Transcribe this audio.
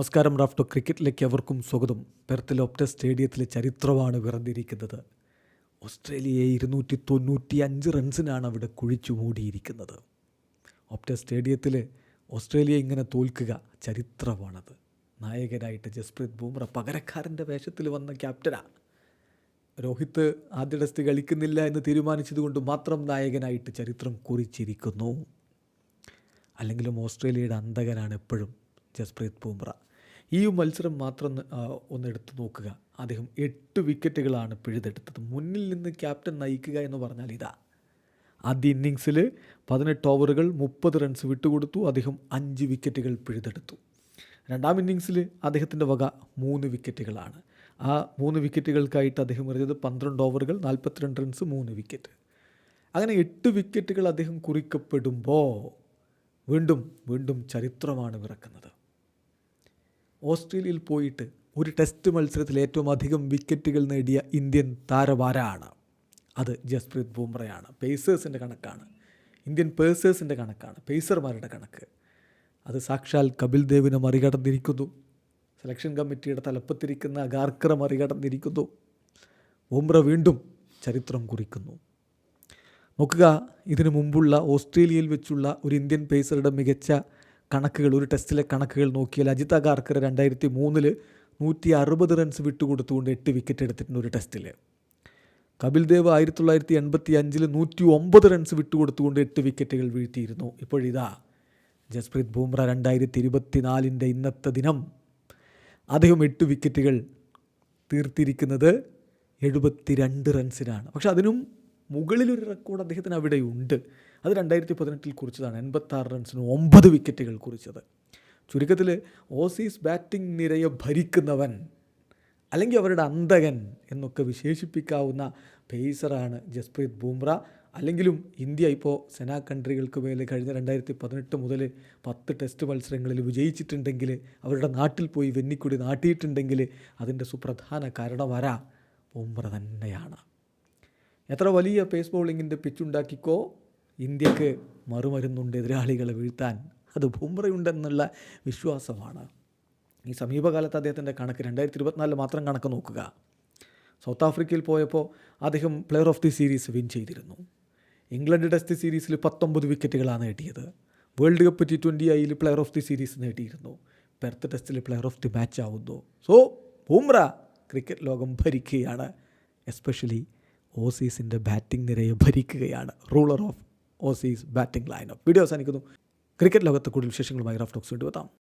നമസ്കാരം റാഫ്റ്റോ. ക്രിക്കറ്റിലേക്ക് അവർക്കും സ്വാഗതം. പെർത്തിൽ ഒപ്റ്റ സ്റ്റേഡിയത്തിലെ ചരിത്രമാണ് പിറന്നിരിക്കുന്നത് ഓസ്ട്രേലിയയെ ഇരുന്നൂറ്റി തൊണ്ണൂറ്റി അഞ്ച് റൺസിനാണ് അവിടെ കുഴിച്ചു മൂടിയിരിക്കുന്നത്. ഒപ്റ്റ സ്റ്റേഡിയത്തിൽ ഓസ്ട്രേലിയ ഇങ്ങനെ തോൽക്കുക ചരിത്രമാണത്. നായകനായിട്ട് ജസ്പ്രീത് ബൂമ്ര പകരക്കാരന്റെ വേഷത്തിൽ വന്ന ക്യാപ്റ്റനാ. രോഹിത് ആദ്യ ടെസ്റ്റ് കളിക്കുന്നില്ല എന്ന് തീരുമാനിച്ചതുകൊണ്ട് മാത്രം നായകനായിട്ട് ചരിത്രം കുറിച്ചിരിക്കുന്നു. അല്ലെങ്കിലും ഓസ്ട്രേലിയയുടെ അന്തകനാണ് എപ്പോഴും ജസ്പ്രീത് ബൂംറ. ഈ മത്സരം മാത്രം ഒന്ന്, എടുത്തു നോക്കുക. അദ്ദേഹം എട്ട് വിക്കറ്റുകളാണ് പിഴുതെടുത്തത്. മുന്നിൽ നിന്ന് ക്യാപ്റ്റൻ നയിക്കുക എന്ന് പറഞ്ഞാൽ ഇതാ. ആദ്യ ഇന്നിങ്സിൽ പതിനെട്ട് ഓവറുകൾ മുപ്പത് റൺസ് വിട്ടുകൊടുത്തു. അദ്ദേഹം അഞ്ച് വിക്കറ്റുകൾ പിഴുതെടുത്തു. രണ്ടാം ഇന്നിങ്സിൽ അദ്ദേഹത്തിന്റെ വക മൂന്ന് വിക്കറ്റുകളാണ് ആ മൂന്ന് വിക്കറ്റുകൾക്കായിട്ട് അദ്ദേഹം എറിഞ്ഞത് പന്ത്രണ്ട് ഓവറുകൾ നാൽപ്പത്തിരണ്ട് റൺസ് മൂന്ന് വിക്കറ്റ് അങ്ങനെ എട്ട് വിക്കറ്റുകൾ അദ്ദേഹം കുറിക്കപ്പെടുമ്പോൾ വീണ്ടും വീണ്ടും ചരിത്രമാണ് പിറക്കുന്നത് ഓസ്ട്രേലിയയിൽ പോയിട്ട് ഒരു ടെസ്റ്റ് മത്സരത്തിൽ ഏറ്റവും അധികം വിക്കറ്റുകൾ നേടിയ ഇന്ത്യൻ താരവാരാണ് അത് ജസ്പ്രീത് ബുംറയാണ്. പേസേഴ്സിന്റെ കണക്കാണ്. ഇന്ത്യൻ പേഴ്സേഴ്സിന്റെ കണക്കാണ്. പേസർമാരുടെ കണക്ക്. അത് സാക്ഷാൽ കപിൽ ദേവിനെ മറികടന്നിരിക്കുന്നു. സെലക്ഷൻ കമ്മിറ്റിയുടെ തലപ്പത്തിരിക്കുന്ന അഗാർക്കറെ മറികടന്നിരിക്കുന്നു. ബുംറ വീണ്ടും ചരിത്രം കുറിക്കുന്നു. നോക്കുക ഇതിനു മുമ്പുള്ള ഓസ്ട്രേലിയയിൽ വെച്ചുള്ള ഒരു ഇന്ത്യൻ പേസറുടെ മികച്ച കണക്കുകൾ ഒരു ടെസ്റ്റിലെ കണക്കുകൾ നോക്കിയാൽ അജിത് അഗാർക്കർ രണ്ടായിരത്തി മൂന്നിൽ നൂറ്റി അറുപത് റൺസ് വിട്ടുകൊടുത്തുകൊണ്ട് എട്ട് വിക്കറ്റ് എടുത്തിട്ടുണ്ട് ഒരു ടെസ്റ്റിൽ കപിൽ ദേവ് ആയിരത്തി തൊള്ളായിരത്തി എൺപത്തി അഞ്ചിൽ നൂറ്റി ഒമ്പത് റൺസ് വിട്ടുകൊടുത്തുകൊണ്ട് എട്ട് വിക്കറ്റുകൾ വീഴ്ത്തിയിരുന്നു. ഇപ്പോഴിതാ ജസ്പ്രീത് ബൂംറ രണ്ടായിരത്തി ഇരുപത്തിനാലിന്റെ ഇന്നത്തെ ദിനം. അദ്ദേഹം എട്ട് വിക്കറ്റുകൾ തീർത്തിരിക്കുന്നത് എഴുപത്തിരണ്ട് റൺസിനാണ് പക്ഷെ അതിനും മുകളിലൊരു റെക്കോർഡ് അദ്ദേഹത്തിന് അവിടെയുണ്ട്. അത് രണ്ടായിരത്തി പതിനെട്ടിൽ കുറിച്ചതാണ്. എൺപത്താറ് റൺസിന് ഒമ്പത് വിക്കറ്റുകൾ കുറിച്ചത്. ചുരുക്കത്തിൽ ഓസീസ് ബാറ്റിംഗ് നിരയെ ഭരിക്കുന്നവൻ അല്ലെങ്കിൽ അവരുടെ അന്തകൻ എന്നൊക്കെ വിശേഷിപ്പിക്കാവുന്ന പേസറാണ് ജസ്പ്രീത് ബൂംറ. അല്ലെങ്കിലും ഇന്ത്യ ഇപ്പോൾ സെനാ കൺട്രികൾക്ക് മേലെ കഴിഞ്ഞ രണ്ടായിരത്തി പതിനെട്ട് മുതൽ പത്ത് ടെസ്റ്റ് മത്സരങ്ങളിൽ വിജയിച്ചിട്ടുണ്ടെങ്കിൽ അവരുടെ നാട്ടിൽ പോയി വെന്നിക്കുടി നാട്ടിയിട്ടുണ്ടെങ്കിൽ അതിന്റെ സുപ്രധാന കാരണവര ബൂംറ തന്നെയാണ്. എത്ര വലിയ പേസ് ബോളിങ്ങിന്റെ പിച്ചുണ്ടാക്കിക്കോ ഇന്ത്യയ്ക്ക് മറുമരുന്നുണ്ട് എതിരാളികളെ വീഴ്ത്താൻ. അത് ബുംറയുണ്ടെന്നുള്ള വിശ്വാസമാണ്. ഈ സമീപകാലത്ത് അദ്ദേഹത്തിന്റെ കണക്ക് രണ്ടായിരത്തി ഇരുപത്തിനാലിൽ മാത്രം കണക്ക് നോക്കുക. സൗത്ത് ആഫ്രിക്കയിൽ പോയപ്പോൾ അദ്ദേഹം player of the series win ചെയ്തിരുന്നു. ഇംഗ്ലണ്ട് ടെസ്റ്റ് സീരീസിൽ പത്തൊമ്പത് വിക്കറ്റുകളാണ് നേടിയത്. വേൾഡ് കപ്പ് ടി ട്വന്റി ഐയിൽ പ്ലെയർ ഓഫ് ദി സീരീസ് നേടിയിരുന്നു. പെർത്ത് ടെസ്റ്റിൽ പ്ലെയർ ഓഫ് ദി മാച്ച് ആവുന്നു. സോ ബൂമ്ര ക്രിക്കറ്റ് ലോകം ഭരിക്കുകയാണ് എസ്പെഷ്യലി ഓസീസിന്റെ ബാറ്റിംഗ് നിരയെ ഭരിക്കുകയാണ്. Ruler of Aussies batting lineup video അവസാനിക്കുന്നു. ക്രിക്കറ്റ് ലോകത്ത് കൂടുതൽ വിശേഷങ്ങളുമായി റാഫ് ടോക്സ് കൊണ്ടുവെത്താം